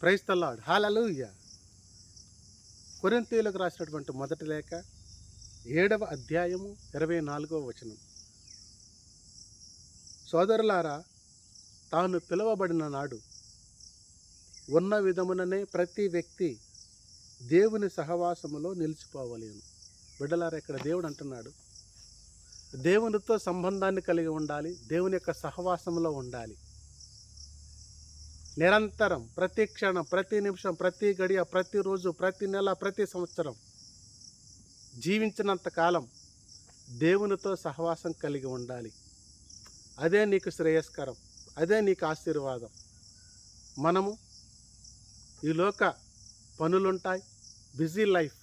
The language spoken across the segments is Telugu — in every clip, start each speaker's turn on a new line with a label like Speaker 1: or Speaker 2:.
Speaker 1: క్రైస్తలాడ్ హాలూయ కొరింతీలకు రాసినటువంటి మొదటి లేఖ ఏడవ అధ్యాయము ఇరవై నాలుగవ వచనం. సోదరులారా తాను పిలువబడిన నాడు ఉన్న విధముననే ప్రతి వ్యక్తి దేవుని సహవాసములో నిలిచిపోవలేను. బిడ్డలారా ఇక్కడ దేవుడు అంటున్నాడు. దేవునితో సంబంధాన్ని కలిగి ఉండాలి దేవుని యొక్క సహవాసంలో ఉండాలి. నిరంతరం ప్రతి క్షణం ప్రతి నిమిషం ప్రతి గడియ ప్రతిరోజు ప్రతి నెల ప్రతి సంవత్సరం జీవించినంత కాలం దేవునితో సహవాసం కలిగి ఉండాలి. అదే నీకు శ్రేయస్కరం అదే నీకు ఆశీర్వాదం. మనము ఈ లోక పనులుంటాయి బిజీ లైఫ్.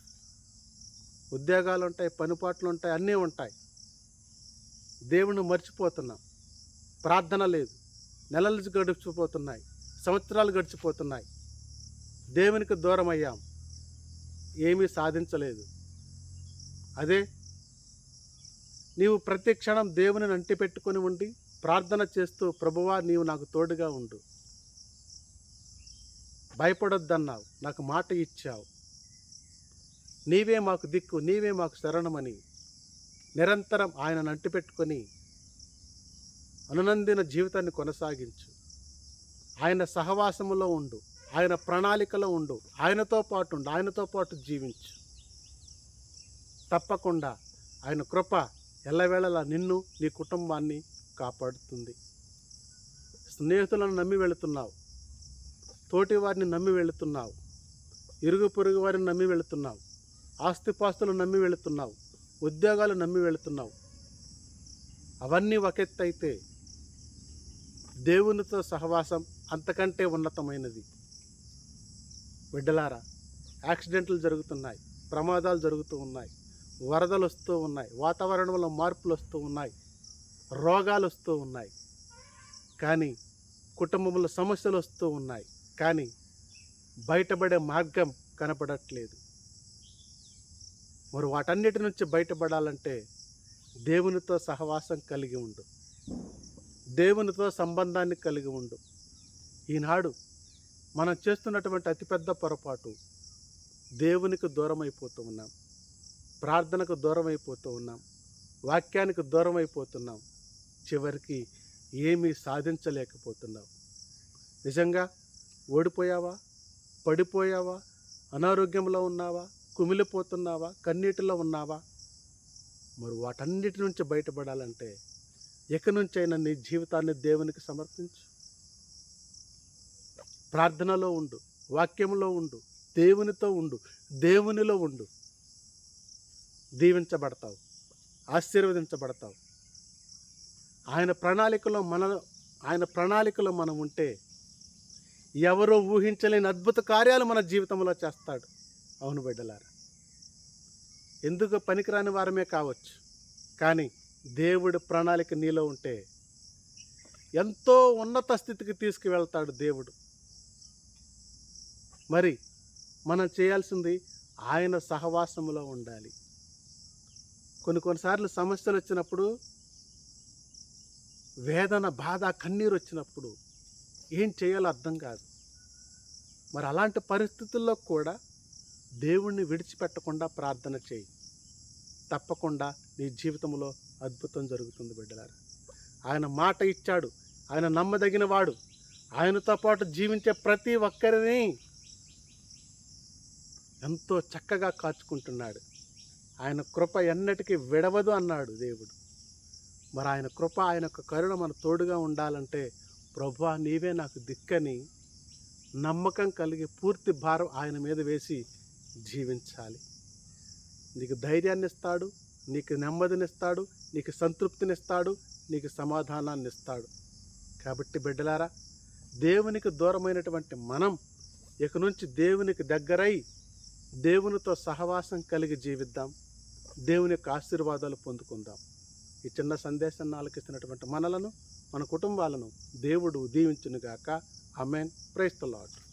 Speaker 1: ఉద్యోగాలు ఉంటాయి పనిపాట్లు ఉంటాయి అన్నీ ఉంటాయి. దేవుణ్ణి మర్చిపోతున్నాం. ప్రార్థన లేదు. నెలలు గడిచిపోతున్నాయి సంవత్సరాలు గడిచిపోతున్నాయి. దేవునికి దూరం అయ్యాం ఏమీ సాధించలేదు. అదే నీవు ప్రతి క్షణం దేవుని అంటి పెట్టుకొని ఉండి ప్రార్థన చేస్తూ ప్రభువా నీవు నాకు తోడుగా ఉండు. భయపడొద్దన్నావు నాకు మాట ఇచ్చావు. నీవే మాకు దిక్కు నీవే మాకు శరణమని నిరంతరం ఆయనను అంటిపెట్టుకొని అనునందిన జీవితాన్ని కొనసాగించు. ఆయన సహవాసములో ఉండు. ఆయన ప్రణాళికలో ఉండు. ఆయనతో పాటు ఉండు. ఆయనతో పాటు జీవించు. తప్పకుండా ఆయన కృప ఎల్లవేళలా నిన్ను నీ కుటుంబాన్ని కాపాడుతుంది. స్నేహితులను నమ్మి వెళుతున్నావు. తోటి వారిని నమ్మి వెళుతున్నావు. ఇరుగు పొరుగు వారిని నమ్మి వెళుతున్నావు. ఆస్తిపాస్తులు నమ్మి వెళుతున్నావు. ఉద్యోగాలు నమ్మి వెళుతున్నావు. అవన్నీ ఒకెత్తైతే దేవునితో సహవాసం అంతకంటే ఉన్నతమైనది. బిడ్డలారా యాక్సిడెంట్లు జరుగుతున్నాయి ప్రమాదాలు జరుగుతూ ఉన్నాయి వరదలు వస్తూ ఉన్నాయి వాతావరణంలో మార్పులు వస్తూ ఉన్నాయి రోగాలు వస్తూ ఉన్నాయి. కానీ కుటుంబంలో సమస్యలు వస్తూ ఉన్నాయి. కానీ బయటపడే మార్గం కనపడట్లేదు. మరి వాటన్నిటి నుంచి బయటపడాలంటే దేవునితో సహవాసం కలిగి ఉండు. దేవునితో సంబంధాన్ని కలిగి ఉండు. ఈనాడు మనం చేస్తున్నటువంటి అతిపెద్ద పొరపాటు దేవునికి దూరం అయిపోతూ ఉన్నాం. ప్రార్థనకు దూరం అయిపోతూ ఉన్నాం. వాక్యానికి దూరం అయిపోతున్నాం చివరికి ఏమీ సాధించలేకపోతున్నాం. నిజంగా ఓడిపోయావా? పడిపోయావా? అనారోగ్యంలో ఉన్నావా? కుమిలిపోతున్నావా? కన్నీటిలో ఉన్నావా? మరి వాటన్నిటి నుంచి బయటపడాలంటే ఇక నుంచైనా నీ జీవితాన్ని దేవునికి సమర్పించు. ప్రార్థనలో ఉండు వాక్యంలో ఉండు దేవునితో ఉండు దేవునిలో ఉండు. దీవించబడతావు ఆశీర్వదించబడతావు. ఆయన ప్రణాళికలో మన ఆయన ప్రణాళికలో మనం ఉంటే ఎవరో ఊహించలేని అద్భుత కార్యాలు మన జీవితంలో చేస్తాడు. అవును బిడ్డలారా ఎందుకు పనికిరాని వారమే కావచ్చు. కానీ దేవుడి ప్రణాళిక నీలో ఉంటే ఎంతో ఉన్నత స్థితికి తీసుకువెళ్తాడు దేవుడు. మరి మనం చేయాల్సింది ఆయన సహవాసములో ఉండాలి. కొన్ని కొన్నిసార్లు సమస్యలు వచ్చినప్పుడు వేదన బాధ కన్నీరు వచ్చినప్పుడు ఏం చేయాలో అర్థం కాదు. మరి అలాంటి పరిస్థితుల్లో కూడా దేవుణ్ణి విడిచిపెట్టకుండా ప్రార్థన చేయి. తప్పకుండా నీ జీవితంలో అద్భుతం జరుగుతుంది బిడ్డలారా. ఆయన మాట ఇచ్చాడు. ఆయన నమ్మదగిన వాడు. ఆయనతో పాటు జీవించే ప్రతి ఒక్కరిని ఎంతో చక్కగా కాచుకుంటున్నాడు. ఆయన కృప ఎన్నటికీ విడవదు అన్నాడు దేవుడు. మరి ఆయన కృప ఆయన యొక్క కరుణ మన తోడుగా ఉండాలంటే ప్రభా నీవే నాకు దిక్కని నమ్మకం కలిగి పూర్తి భారం ఆయన మీద వేసి జీవించాలి. నీకు ధైర్యాన్ని ఇస్తాడు. నీకు నెమ్మదినిస్తాడు నీకు సంతృప్తినిస్తాడు నీకు సమాధానాన్ని ఇస్తాడు కాబట్టి బిడ్డలారా దేవునికి దూరమైనటువంటి మనం ఇక నుంచి దేవునికి దగ్గరై దేవునితో సహవాసం కలిగి జీవిద్దాం. దేవుని యొక్క ఆశీర్వాదాలు పొందుకుందాం. ఈ చిన్న సందేశాన్ని ఆలకిస్తున్నటువంటి మనలను మన కుటుంబాలను దేవుడు దీవించునుగాక. అమెన్ ప్రైస్తలాట్